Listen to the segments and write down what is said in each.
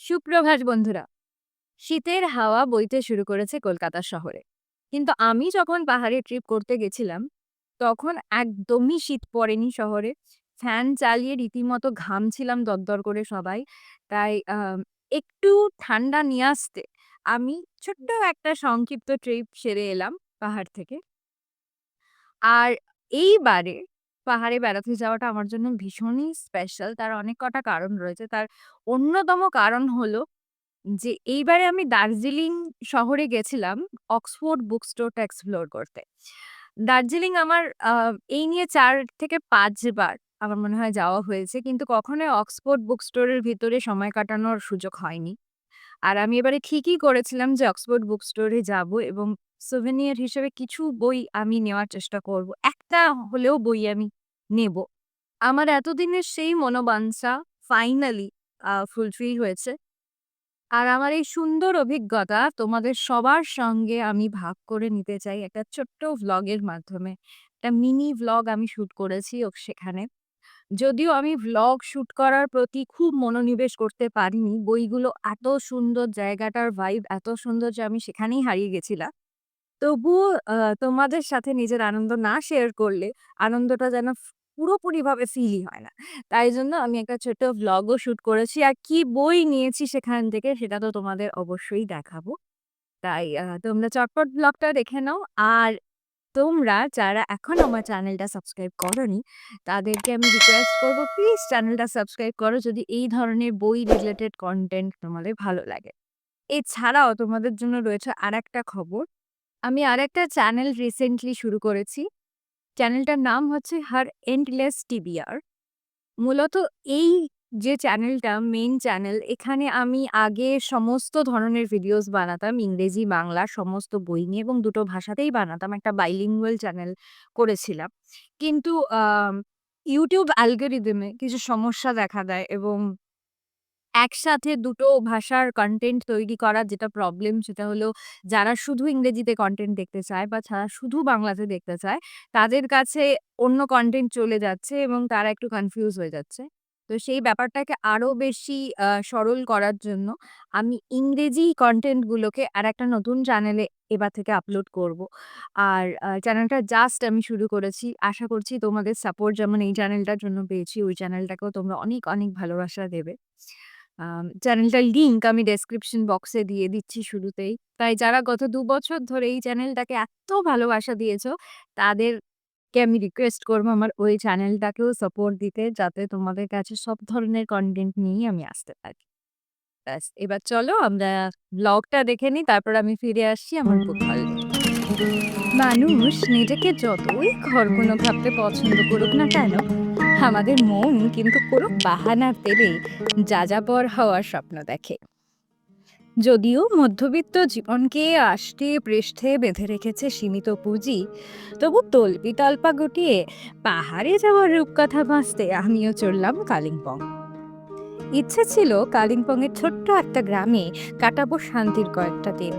সুপ্রভাত বন্ধুরা। শীতের হাওয়া বইতে শুরু করেছে কলকাতা শহরে। কিন্তু আমি যখন পাহাড়ে ট্রিপ করতে গেছিলাম, তখন একদমই শীত পড়েনি শহরে। ফ্যান চালিয়ে রীতিমতো ঘামছিলাম দরদর করে সবাই। তাই একটু ঠান্ডা নিয়ে আসতে আমি ছোট্ট একটা সংক্ষিপ্ত ট্রিপ সেরে এলাম পাহাড় থেকে। আর এইবারে পাহাড়ে বেড়াতে যাওয়াটা আমার জন্য ভীষণই স্পেশাল তার অনেক কটা কারণ রয়েছে তার অন্যতম কারণ হলো যে, এইবারে আমি দার্জিলিং শহরে গেছিলাম অক্সফোর্ড বুক স্টোরটা এক্সপ্লোর করতে। দার্জিলিং আমার এই নিয়ে চার থেকে ৫ বার আমার মনে হয় যাওয়া হয়েছে। কিন্তু কখনোই অক্সফোর্ড বুক স্টোরের ভিতরে সময় কাটানোর সুযোগ হয়নি। আর আমি এবারে ঠিকই করেছিলাম যে অক্সফোর্ড বুক স্টোরে যাব এবং সোভেনিয়ার হিসেবে কিছু বই আমি নেওয়ার চেষ্টা করব। একটা হলেও বই আমি নেব। আমার এতদিনের সেই মনোবাঞ্ছা ফাইনালি ফুলফিল হয়েছে। আর আমার এই সুন্দর অভিজ্ঞতা তোমাদের সবার সঙ্গে আমি ভাগ করে নিতে চাই একটা ছোট্ট ভ্লগের মাধ্যমে। একটা মিনি ভ্লগ আমি শ্যুট করেছি সেখানে। যদিও আমি ভ্লগ শ্যুট করার প্রতি খুব মনোনিবেশ করতে পারিনি। বইগুলো এত সুন্দর, জায়গাটার ভাইব এত সুন্দর যে আমি সেখানেই হারিয়ে গেছিলাম। তবুও তোমাদের সাথে নিজের আনন্দ না শেয়ার করলে আনন্দটা যেন পুরোপুরিভাবে ফিলই হয় না। তাই জন্য আমি একটা ছোট্ট ভ্লগও শুট করেছি। আর কি বই নিয়েছি সেখান থেকে সেটা তো তোমাদের অবশ্যই দেখাবো। তাই তোমরা চটপট ব্লগটা দেখে নাও। আর তোমরা যারা এখন আমার চ্যানেলটা সাবস্ক্রাইব করোনি, তাদেরকে আমি রিকোয়েস্ট করব প্লিজ চ্যানেলটা সাবস্ক্রাইব করো যদি এই ধরনের বই রিলেটেড কন্টেন্ট তোমাদের ভালো লাগে। এছাড়াও তোমাদের জন্য রয়েছে আরেকটা খবর। আমি আরেকটা চ্যানেল রিসেন্টলি শুরু করেছি। চ্যানেলটার নাম হচ্ছে 'হার এন্ডলেস টিবিআর'। মূলত এই যে চ্যানেলটা মেইন চ্যানেল এখানে আমি আগে সমস্ত ধরনের ভিডিওস বানাতাম ইংরেজি, বাংলা সমস্ত বই নিয়ে এবং দুটো ভাষাতেই বানাতাম। একটা বাইলিঙ্গুয়াল চ্যানেল করেছিলাম। কিন্তু ইউটিউব অ্যালগরিদমে কিছু সমস্যা দেখা দেয় এবং একসাথে দুটো ভাষার কনটেন্ট তৈরি করার যেটা প্রবলেম সেটা হলো যারা শুধু ইংরেজিতে কনটেন্ট দেখতে চায় বা যারা শুধু বাংলাতে দেখতে চায় তাদের কাছে অন্য কনটেন্ট চলে যাচ্ছে এবং তারা একটু কনফিউজ হয়ে যাচ্ছে। তো সেই ব্যাপারটাকে আরও বেশি সরল করার জন্য আমি ইংরেজি কন্টেন্টগুলোকে আর একটা নতুন চ্যানেলে এবার থেকে আপলোড করব। আর চ্যানেলটা জাস্ট আমি শুরু করেছি। আশা করছি তোমাদের সাপোর্ট যেমন এই চ্যানেলটার জন্য পেয়েছি ওই চ্যানেলটাকেও তোমরা অনেক, অনেক ভালোবাসা দেবে। চ্যানেলটার লিঙ্ক আমি ডেসক্রিপশন বক্সে দিয়ে দিচ্ছি শুরুতেই। তাই যারা গত ২ বছর ধরে এই চ্যানেলটাকে এত ভালোবাসা দিয়েছ তাদেরকে আমি রিকোয়েস্ট করব আমার ওই চ্যানেলটাকেও সাপোর্ট দিতে যাতে তোমাদের কাছে সব ধরনের কন্টেন্ট নিয়েই আমি আসতে পারি। ব্যাস এবার চলো আমরা ব্লগটা দেখে নিই তারপর আমি ফিরে আসছি আমার নিয়ে। মানুষ নিজেকে যতই ঘর কোনো ভাবতে পছন্দ করুক না কেন, আমাদের মন কিন্তু কোনো বাহানার তেলে যাযাবর হওয়ার স্বপ্ন দেখে। যদিও মধ্যবিত্ত জীবনকে আষ্টে পৃষ্ঠে বেঁধে রেখেছে সীমিত পুঁজি, তবু তল্পি তল্পা গুটিয়ে পাহাড়ে যাওয়ার রূপকথা বাঁচতে আমিও চললাম কালিম্পং। ইচ্ছে ছিল কালিম্পংয়ের ছোট্ট একটা গ্রামে কাটাবো শান্তির কয়েকটা দিন।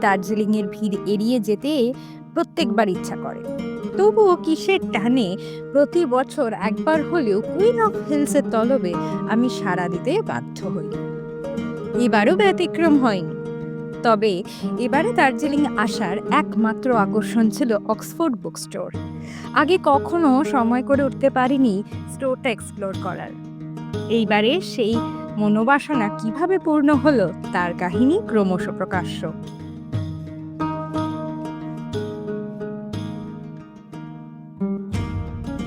দার্জিলিংয়ের ভিড় এড়িয়ে যেতে প্রত্যেকবার ইচ্ছা করে। তবুও কিসের টানে প্রতি বছর একবার হলেও কুইন অফ হিলসের তলবে আমি সাড়া দিতে বাধ্য হই। এবারও ব্যতিক্রম হয়নি। তবে এবারে দার্জিলিং আসার একমাত্র আকর্ষণ ছিল অক্সফোর্ড বুক স্টোর। আগে কখনো সময় করে উঠতে পারিনি স্টোরটা এক্সপ্লোর করার। এইবারে সেই মনোবাসনা কীভাবে পূর্ণ হলো তার কাহিনী ক্রমশ প্রকাশ্য।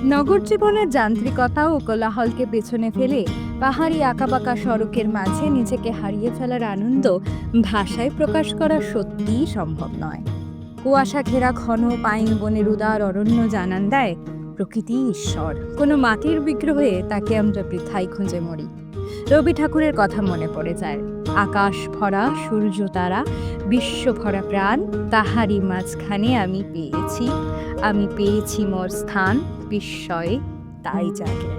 নগর জীবনের যান্ত্রিকতা ও কোলাহলকে পেছনে ফেলে পাহাড়ি আঁকাবাঁকা সড়কের মাঝে নিজেকে হারিয়ে ফেলার আনন্দ ভাষায় প্রকাশ করা সত্যিই সম্ভব নয়। কুয়াশা ঘেরা ঘন পাইন বনের উদার অরণ্য জানান দেয়, প্রকৃতি ঈশ্বর। কোনো মাটির বিগ্রহে তাকে আমরা বৃথাই খুঁজে মরি। রবি ঠাকুরের কথা মনে পড়ে যায়। আকাশ ভরা, সূর্য তারা বিশ্ব ভরা প্রাণ, তাহারই মাঝখানে আমি পেয়েছি। আমি পেয়েছি মোর স্থান, বিস্ময়ে তাই জাগে।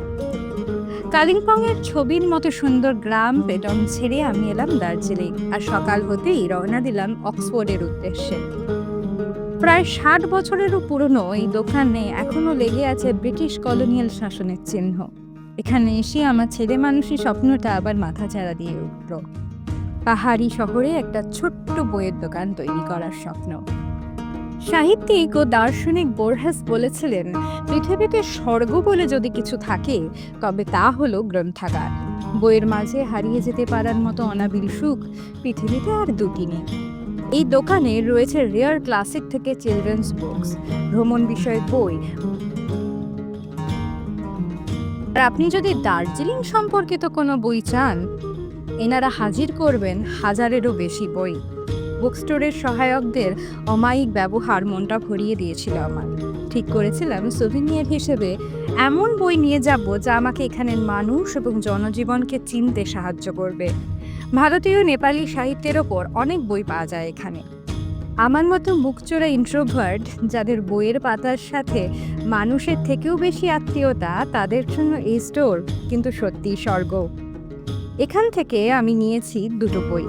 কালিম্পংয়ের ছবির মতো সুন্দর গ্রাম পেটং ছেড়ে আমি এলাম দার্জিলিং, আর সকাল হতেই রওনা দিলাম অক্সফোর্ডের উদ্দেশ্যে। প্রায় ষাট বছরেরও পুরনো এই দোকানে এখনও লেগে আছে ব্রিটিশ কলোনিয়াল শাসনের চিহ্ন। এখানে এসে আমার ছেলে মানুষের স্বপ্নটা আবার মাথা ছাড়া দিয়ে উঠল। পাহাড়ি শহরে একটা ছোট্ট বইয়ের দোকান তৈরি করার স্বপ্ন। সাহিত্যিক ও দার্শনিক বোরহাস বলেছিলেন, পৃথিবীতে স্বর্গ বলে যদি কিছু থাকে, তবে তা হলো গ্রন্থাগার। বইয়ের মাঝে হারিয়ে যেতে পারার মতো অনাবিল সুখ পৃথিবীতে আর দুটি নেই। এই দোকানে রয়েছে রেয়ার ক্লাসিক থেকে চিলড্রেন্স বুকস, ভ্রমণ বিষয়ক বই। আর আপনি যদি দার্জিলিং সম্পর্কিত কোনো বই চান এনারা হাজির করবেন হাজারেরও বেশি বই। বুক স্টোরের সহায়কদের অমায়িক ব্যবহার মনটা ভরিয়ে দিয়েছিল আমার। ঠিক করেছিলাম সুভিনিয়ার হিসেবে এমন বই নিয়ে যাব যা আমাকে এখানের মানুষ এবং জনজীবনকে চিনতে সাহায্য করবে। ভারতীয় নেপালি সাহিত্যের ওপর অনেক বই পাওয়া যায় এখানে। আমার মতো মুখচোরা ইন্ট্রোভার্ট যাদের বইয়ের পাতার সাথে মানুষের থেকেও বেশি আত্মীয়তা তাদের জন্য এই স্টোর কিন্তু সত্যিই স্বর্গ। এখান থেকে আমি নিয়েছি দুটো বই।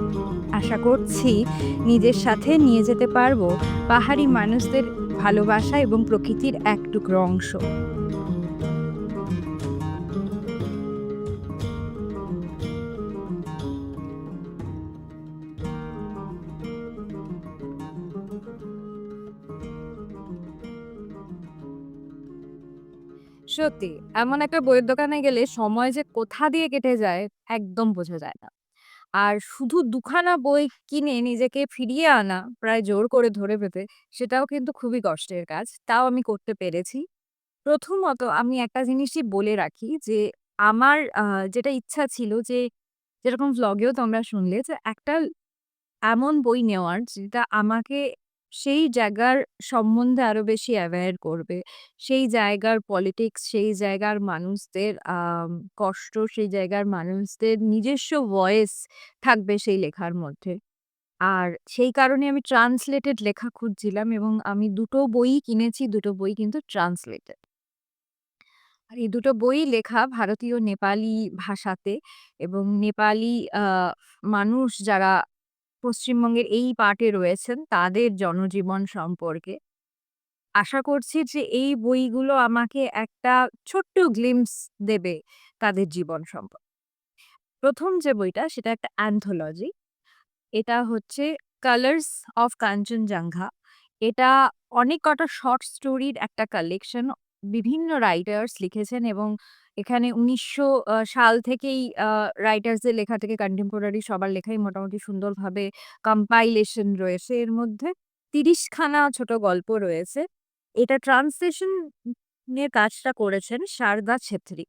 আশা করছি নিজের সাথে নিয়ে যেতে পারব পাহাড়ি মানুষদের ভালোবাসা এবং প্রকৃতির এক টুকরো অংশ। সত্যি, এমন একটা বইয়ের দোকানে গেলে সময় যে কোথা দিয়ে কেটে যায় একদম বোঝা যায় না। আর শুধু দুখানা বই কিনে নিজেকে ফিরিয়ে আনা প্রায় জোর করে ধরে পেতে সেটাও কিন্তু খুবই কষ্টের কাজ। তাও আমি করতে পেরেছি। প্রথমত আমি একটা জিনিসই বলে রাখি যে আমার যেটা ইচ্ছা ছিল যে যেরকম ভ্লগেও তোমরা শুনলে যে একটা এমন বই নেওয়ার যেটা আমাকে সেই জায়গার সম্বন্ধে আরও বেশি অ্যাওয়্যার করবে। সেই জায়গার পলিটিক্স, সেই জায়গার মানুষদের কষ্ট, সেই জায়গার মানুষদের নিজস্ব ভয়েস থাকবে সেই লেখার মধ্যে। আর সেই কারণে আমি ট্রান্সলেটেড লেখা খুঁজছিলাম এবং আমি দুটো বইই কিনেছি, দুটো বই কিন্তু ট্রান্সলেটেড। আর এই দুটো বই লেখা ভারতীয় নেপালি ভাষাতে এবং নেপালি মানুষ যারা পশ্চিমবঙ্গের এই পার্টে রয়েছেন তাদের জনজীবন সম্পর্কে। আশা করছি যে এই বইগুলো আমাকে একটা ছোট্ট গ্লিম্পস দেবে তাদের জীবন সম্পর্কে। প্রথম যে বইটা সেটা একটা অ্যান্থোলজি। এটা হচ্ছে 'কালার্স অফ কাঞ্চনজঙ্ঘা'। এটা অনেক কটা শর্ট স্টোরির একটা কালেকশন। বিভিন্ন রাইটার্স লিখেছেন এবং এখানে ১৯০০ আ, সাল থেকেই, আ রাইটার্সদের লেখা থেকে কন্টেম্পোরারি সবার লেখাই মোটামুটি সুন্দরভাবে কম্পাইলেশন রয়েছে এর মধ্যে। ৩০ খানা ছোট গল্প রয়েছে। এটা ট্রান্সলেশন এর কাজটা করেছেন সারদা ছেত্রী।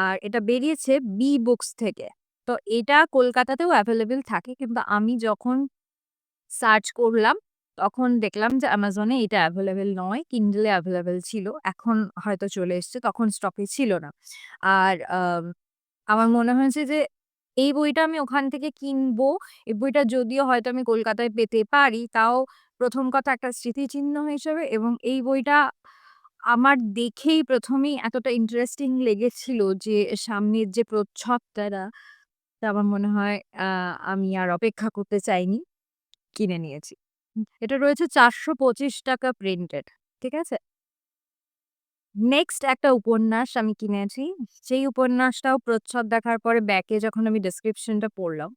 আর এটা বেরিয়েছে বি বুকস থেকে। তো এটা কলকাতাতেও অ্যাভেইলেবল থাকে, কিন্তু আমি যখন সার্চ করলাম তখন দেখলাম যে এ এটা অ্যাভেলেবেল নয়। কিন্ডলে অ্যাভেলেবেল ছিল। এখন হয়তো চলে এসছে। তখন স্টকে ছিল না। আর আম আমার মনে হয়েছে যে এই বইটা আমি ওখান থেকে কিনবো। এই বইটা যদিও হয়তো আমি কলকাতায় পেতে পারি, তাও ১ম কথা একটা স্মৃতিচিহ্ন হিসেবে এবং এই বইটা আমার দেখেই ১ম এই এতটা ইন্টারেস্টিং লেগেছিল যে সামনের যে প্রচ্ছদটা তা আমার মনে হয় আমি আর অপেক্ষা করতে চাইনি। কিনে নিয়েছি। এটা রয়েছে ৳৪২৫ প্রিন্টেড। ঠিক আছে? নেক্সট একটা উপন্যাস আমি কিনেছি। সেই উপন্যাসটাও প্রচ্ছদ দেখার পরে ব্যাকে যখন আমি ডেসক্রিপশনটা পড়লাম,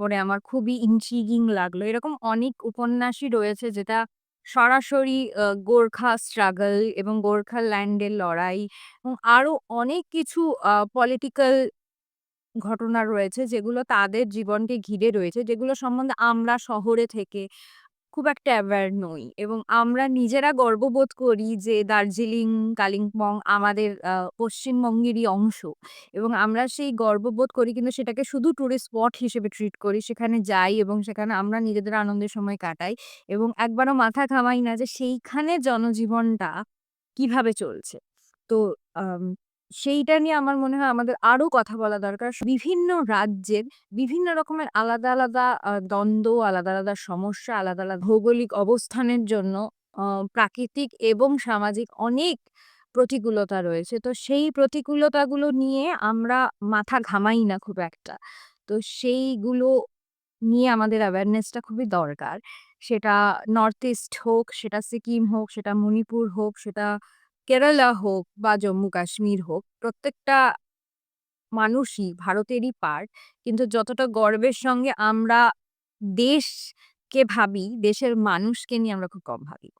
পড়ে আমার খুবই ইন্ট্রিগিং লাগল। এরকম অনেক উপন্যাসই রয়েছে যেটা সরাসরি গোর্খা স্ট্রাগল এবং গোর্খা ল্যান্ডের লড়াই এবং আরও অনেক কিছু পলিটিক্যাল ঘটনা রয়েছে যেগুলো তাদের জীবনকে ঘিরে রয়েছে, যেগুলো সম্বন্ধে আমরা শহরে থেকে খুব একটা অ্যাওয়্যার নই এবং আমরা নিজেরা গর্ববোধ করি যে দার্জিলিং, কালিম্পং আমাদের পশ্চিমবঙ্গেরই অংশ এবং আমরা সেই গর্ববোধ করি কিন্তু সেটাকে শুধু টুরিস্ট স্পট হিসেবে ট্রিট করি। সেখানে যাই এবং সেখানে আমরা নিজেদের আনন্দের সময় কাটাই এবং একবারও মাথা ঘামাই না যে সেইখানে জনজীবনটা কীভাবে চলছে। তো সেইটা নিয়ে আমার মনে হয় আমাদের আরও কথা বলা দরকার। বিভিন্ন রাজ্যের বিভিন্ন রকমের আলাদা, আলাদা দ্বন্দ্ব, আলাদা, আলাদা সমস্যা, আলাদা, আলাদা ভৌগোলিক অবস্থানের জন্য প্রাকৃতিক এবং সামাজিক অনেক প্রতিকূলতা রয়েছে। তো সেই প্রতিকূলতাগুলো নিয়ে আমরা মাথা ঘামাই না খুব একটা। তো সেইগুলো নিয়ে আমাদের অ্যাওয়ারনেসটা খুবই দরকার। সেটা নর্থ ইস্ট হোক, সেটা সিকিম হোক, সেটা মণিপুর হোক, সেটা কেরালা হোক বা জম্মু কাশ্মীর হোক, প্রত্যেকটা মানুষই ভারতেরই পার্ট। কিন্তু যতটা গর্বের সঙ্গে আমরা দেশকে ভাবি, দেশের মানুষকে নিয়ে আমরা খুব কম ভাবি।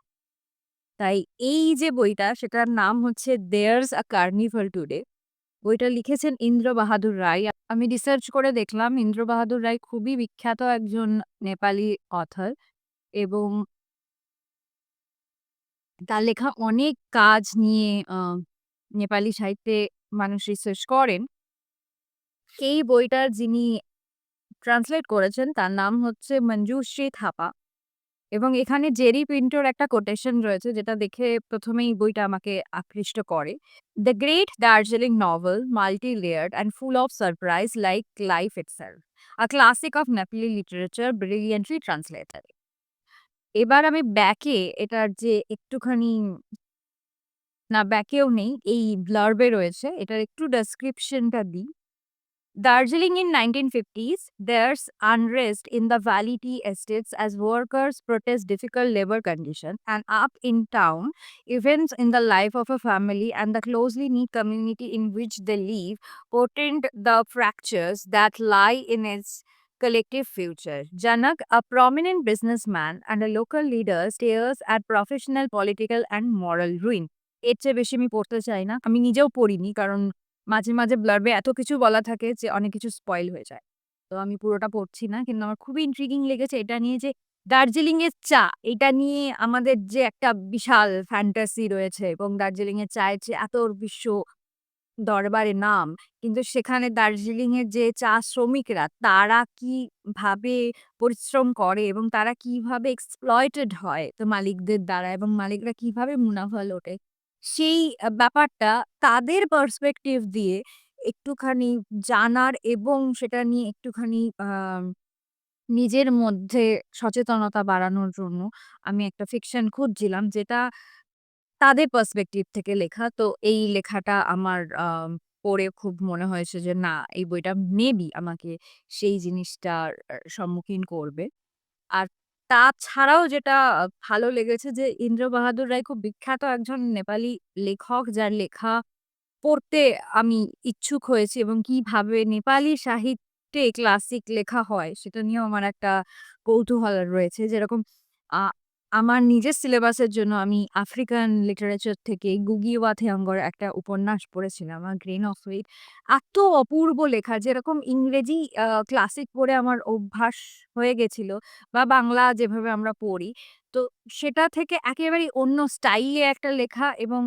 তাই এই যে বইটা সেটার নাম হচ্ছে দেয়ার্স আ কার্নিভাল টুডে' বইটা লিখেছেন ইন্দ্র বাহাদুর রায়। আমি রিসার্চ করে দেখলাম ইন্দ্র বাহাদুর রায় খুবই বিখ্যাত একজন নেপালি অথর এবং তার লেখা অনেক কাজ নিয়ে নেপালি সাহিত্যে মানুষ রিসার্চ করেন। এই বইটার যিনি ট্রান্সলেট করেছেন তার নাম হচ্ছে মঞ্জুশ্রী থাপা এবং এখানে জেরি পিন্টোর একটা কোটেশন রয়েছে যেটা দেখে প্রথমেই বইটা আমাকে আকৃষ্ট করে। "The great Darjeeling novel, multilayered and full of surprise like life itself. A classic of Nepali literature brilliantly translated." এবার আমি ব্যাকে এটার যে একটুখানি না ব্যাকেও নেই, এই ব্লার্বে রয়েছে। এটার একটু ডেসক্রিপশনটা দিই। Darjeeling in 1950s, there's unrest in the valley tea estates as workers protest difficult labor conditions and up in town, events in the life of a family and the closely knit community in which they live portend the fractures that lie in its collective future. Janak, a prominent businessman and a local leader, stares at professional, political and moral ruin. এর চেয়ে বেশি আমি পড়তে চাই না। আমি নিজেও পড়িনি কারণ মাঝে, মাঝে ব্লার্বে এত কিছু বলা থাকে যে অনেক কিছু স্পয়েল হয়ে যায়। তো আমি পুরোটা পড়ছি না। কিন্তু আমার খুবই ইন্ট্রিগিং লেগেছে এটা নিয়ে যে দার্জিলিং এর চা, এটা নিয়ে আমাদের যে একটা বিশাল ফ্যান্টাসি রয়েছে এবং দার্জিলিং এর চায়ের যে এত বিশ্ব দরবারে নাম। কিন্তু সেখানে দার্জিলিং এর যে চা শ্রমিকরা, তারা কীভাবে পরিশ্রম করে এবং তারা কীভাবে এক্সপ্লয়েটেড হয় তো মালিকদের দ্বারা এবং মালিকরা কীভাবে মুনাফা লোটে। সেই ব্যাপারটা তাদের পার্সপেক্টিভ দিয়ে একটুখানি জানার এবং সেটা নিয়ে একটুখানি নিজের মধ্যে সচেতনতা বাড়ানোর জন্য আমি একটা ফিকশন খুঁজছিলাম যেটা তাদের পার্সপেক্টিভ থেকে লেখা। তো এই লেখাটা আমার পড়ে খুব মনে হয়েছে যে, না, এই বইটা মেবি আমাকে সেই জিনিসটার সম্মুখীন করবে। আর তাছাড়াও যেটা ভালো লেগেছে যে, ইন্দ্র বাহাদুর রায় খুব বিখ্যাত একজন নেপালি লেখক, যার লেখা পড়তে আমি ইচ্ছুক হয়েছি এবং কীভাবে নেপালি সাহিত্যে ক্লাসিক লেখা হয়, সেটা নিয়েও আমার একটা কৌতূহল রয়েছে। যেরকম আমার নিজের সিলেবাসের জন্য আমি আফ্রিকান লিটারেচার থেকে গুগি ওয়া থিওঙ্গর একটা উপন্যাস পড়েছিলাম আ গ্রেন অফ হুইট। এত অপূর্ব লেখা, যেরকম ইংরেজি ক্লাসিক পড়ে আমার অভ্যাস হয়ে গেছিল, বা বাংলা যেভাবে আমরা পড়ি। তো সেটা থেকে একেবারেই অন্য স্টাইলে একটা লেখা এবং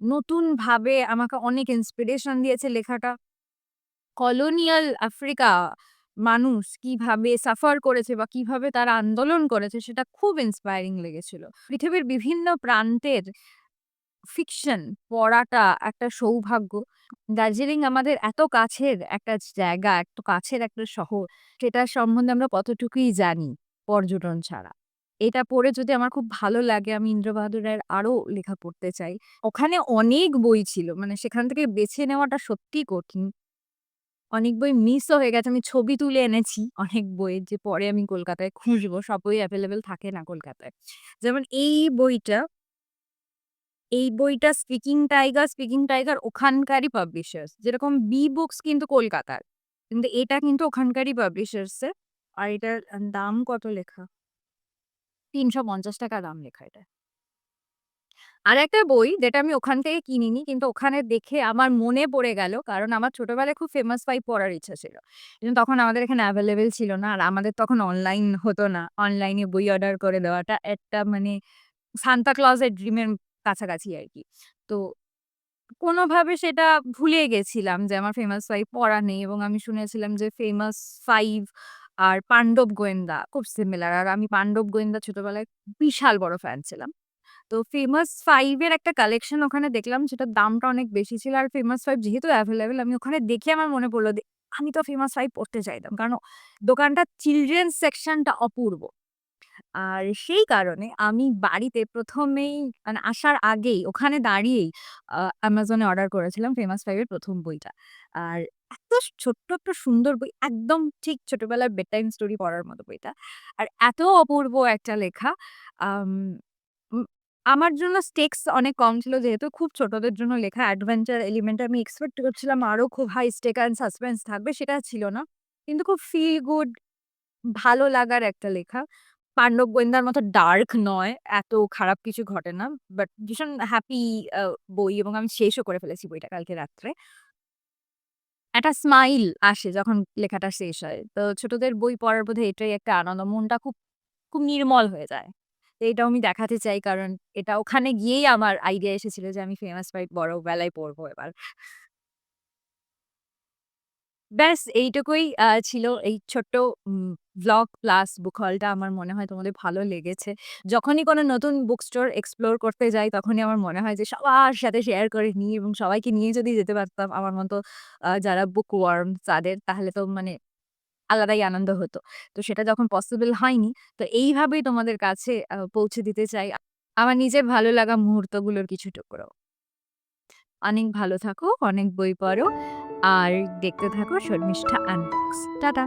নতুনভাবে আমাকে অনেক ইন্সপিরেশন দিয়েছে লেখাটা। কলোনিয়াল আফ্রিকা মানুষ কীভাবে সাফার করেছে বা কীভাবে তারা আন্দোলন করেছে সেটা খুব ইন্সপায়ারিং লেগেছিল। পৃথিবীর বিভিন্ন প্রান্তের ফিকশন পড়াটা একটা সৌভাগ্য। দার্জিলিং আমাদের এত কাছের একটা জায়গা, এত কাছের একটা শহর, সেটার সম্বন্ধে আমরা কতটুকুই জানি পর্যটন ছাড়া। এটা পড়ে যদি আমার খুব ভালো লাগে আমি ইন্দ্র বাহাদুর রায়ের আরও লেখা পড়তে চাই। ওখানে অনেক বই ছিল। মানে সেখান থেকে বেছে নেওয়াটা সত্যিই কঠিন। অনেক বই মিসও হয়ে গেছে। আমি ছবি তুলে এনেছি অনেক বইয়ের যে পরে আমি কলকাতায় খুঁজবো। সব বই এভেইলেবল থাকে না কলকাতায়। যেমন এই বইটা এই বইটা স্পিকিং টাইগার, স্পিকিং টাইগার ওখানকারই পাবলিশার্স। যেরকম বি বুকস কিন্তু কলকাতার। কিন্তু এটা কিন্তু ওখানকারই পাবলিশার্স এর। আর এটার দাম কত লেখা? ৳৩৫০ দাম লেখা এটা। আরেকটা বই যেটা আমি ওখান থেকে কিনিনি কিন্তু ওখানে দেখে আমার মনে পড়ে গেল। কারণ আমার ছোটবেলায় খুব ফেমাস 5 পড়ার ইচ্ছা ছিল। কিন্তু তখন আমাদের এখানে অ্যাভেলেবেল ছিল না। আর আমাদের তখন অনলাইন হতো না। অনলাইনে বই অর্ডার করে দেওয়াটা একটা মানে সান্তা ক্লজের ড্রিমের কাছাকাছি আর কি তো কোনোভাবে সেটা ভুলে গেছিলাম যে আমার ফেমাস 5 পড়া নেই এবং আমি শুনেছিলাম যে ফেমাস ফাইভ আর পাণ্ডব গোয়েন্দা খুব সিমিলার। আর আমি পাণ্ডব গোয়েন্দা ছোটবেলায় বিশাল বড় ফ্যান ছিলাম। তো ফেমাস 5 এর একটা কালেকশন ওখানে দেখলাম, যেটার দামটা অনেক বেশি ছিল। আর ফেমাস ফাইভ যেহেতু অ্যাভেলেবেল আমি ওখানে দেখে আমার মনে পড়ল আমি তো ফেমাস ফাইভ পড়তে চাইতাম। কারণ দোকানটার চিলড্রেন সেকশনটা অপূর্ব। আর সেই কারণে আমি বাড়িতে প্রথমেই মানে আসার আগেই, ওখানে দাঁড়িয়েই অ্যামাজনে অর্ডার করেছিলাম ফেমাস ফাইভের প্রথম বইটা। আর এত ছোট্ট, একটা সুন্দর বই, একদম ঠিক ছোটবেলার বেড টাইম স্টোরি পড়ার মতো বইটা। আর এত অপূর্ব একটা লেখা আমার জন্য স্টেকস অনেক কম ছিল যেহেতু খুব ছোটদের জন্য লেখা অ্যাডভেঞ্চার এলিমেন্ট আমি এক্সপেক্ট করছিলাম আরও খুব হাই স্টেক অ্যান্ড সাসপেন্স থাকবে সেটা ছিল না। কিন্তু খুব ফিল গুড ভালো লাগার একটা লেখা। পাণ্ডব গোয়েন্দার মতো ডার্ক নয়, এত খারাপ কিছু ঘটে না। বাট ভীষণ হ্যাপি বই এবং আমি শেষও করে ফেলেছি বইটা কালকে রাত্রে। একটা স্মাইল আসে যখন লেখাটা শেষ হয়। তো ছোটদের বই পড়ার বোধহয় এটাই একটা আনন্দ। মনটা খুব, খুব নির্মল হয়ে যায়। তো এটাও আমি দেখাতে চাই কারণ এটা ওখানে গিয়েই আমার আইডিয়া এসেছিল যে আমি ফেমাস ফাইট বড় বেলায় পড়ব এবার। ব্যাস, এইটুকুই ছিল এই ছোট্ট ভ্লগ প্লাস বুক হলটা আমার মনে হয় তোমাদের ভালো লেগেছে। যখনই কোনো নতুন বুক স্টোর এক্সপ্লোর করতে যাই, তখনই আমার মনে হয় যে সবার সাথে শেয়ার করে নিই এবং সবাইকে নিয়ে যদি যেতে পারতাম আমার মতো যারা বুক ওয়ার্ম তাদের, তাহলে তো মানে আলাদাই আনন্দ হতো। তো সেটা যখন পসিবল হয়নি তো এইভাবেই তোমাদের কাছে পৌঁছে দিতে চাই আমার নিজের ভালো লাগা মুহূর্তগুলোর কিছু টুকরো। অনেক ভালো থাকো, অনেক বই পড়ো আর দেখতে থাকো শর্মিষ্ঠা আনবক্স। টাটা।